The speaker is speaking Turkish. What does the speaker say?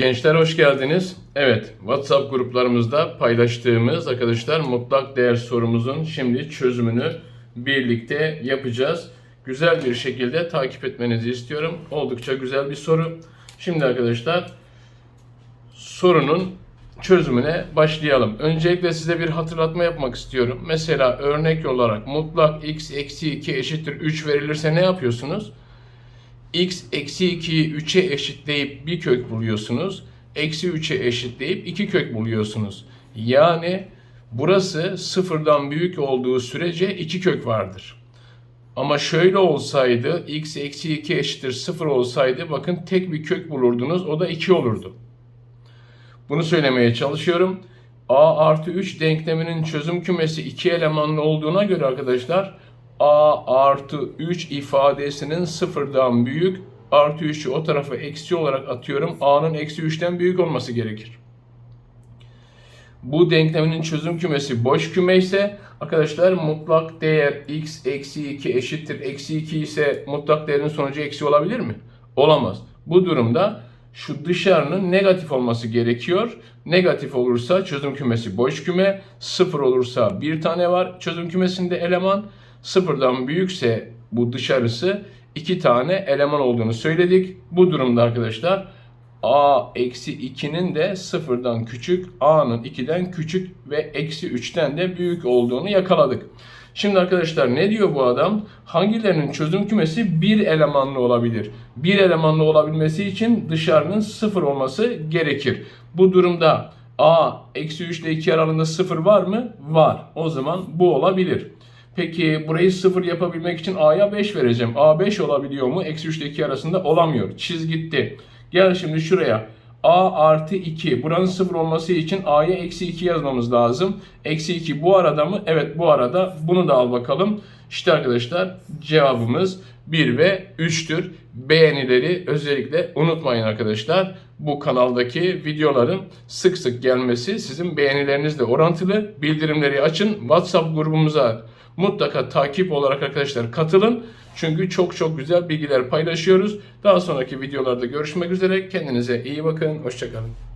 Gençler hoş geldiniz. Evet, WhatsApp gruplarımızda paylaştığımız arkadaşlar mutlak değer sorumuzun şimdi çözümünü birlikte yapacağız. Güzel bir şekilde takip etmenizi istiyorum. Oldukça güzel bir soru. Şimdi arkadaşlar sorunun çözümüne başlayalım. Öncelikle size bir hatırlatma yapmak istiyorum. Mesela örnek olarak mutlak x eksi 2 eşittir 3 verilirse ne yapıyorsunuz? X eksi 2'yi 3'e eşitleyip bir kök buluyorsunuz. Eksi 3'e eşitleyip iki kök buluyorsunuz. Yani burası sıfırdan büyük olduğu sürece iki kök vardır. Ama şöyle olsaydı x eksi 2 eşittir 0 olsaydı bakın tek bir kök bulurdunuz o da 2 olurdu. Bunu söylemeye çalışıyorum. A artı 3 denkleminin çözüm kümesi 2 elemanlı olduğuna göre arkadaşlar A artı 3 ifadesinin sıfırdan büyük artı 3'ü o tarafa eksi olarak atıyorum. A'nın eksi 3'ten büyük olması gerekir. Bu denkleminin çözüm kümesi boş küme ise arkadaşlar mutlak değer x eksi 2 eşittir eksi 2 ise mutlak değerin sonucu eksi olabilir mi? Olamaz. Bu durumda şu dışarının negatif olması gerekiyor. Negatif olursa çözüm kümesi boş küme, sıfır olursa bir tane var çözüm kümesinde eleman, sıfırdan büyükse bu dışarısı iki tane eleman olduğunu söyledik. Bu durumda arkadaşlar a eksi 2'nin de sıfırdan küçük, a'nın 2'den küçük ve eksi 3'ten de büyük olduğunu yakaladık. Şimdi arkadaşlar ne diyor bu adam? Hangilerinin çözüm kümesi bir elemanlı olabilir? Bir elemanlı olabilmesi için dışarının sıfır olması gerekir. Bu durumda a eksi 3 ile 2 aralığında sıfır var mı? Var. O zaman bu olabilir. Peki burayı sıfır yapabilmek için a'ya 5 vereceğim. a 5 olabiliyor mu? Eksi 3 ile 2 arasında olamıyor. Çiz gitti. Gel şimdi şuraya. A artı 2. Buranın 0 olması için A'ya eksi 2 yazmamız lazım. Eksi 2 bu arada mı? Evet bu arada. Bunu da al bakalım. İşte arkadaşlar cevabımız 1 ve 3'tür. Beğenileri özellikle unutmayın arkadaşlar. Bu kanaldaki videoların sık sık gelmesi sizin beğenilerinizle orantılı. Bildirimleri açın. WhatsApp grubumuza mutlaka takip olarak arkadaşlar katılın. Çünkü çok çok güzel bilgiler paylaşıyoruz. Daha sonraki videolarda görüşmek üzere. Kendinize iyi bakın. Hoşçakalın.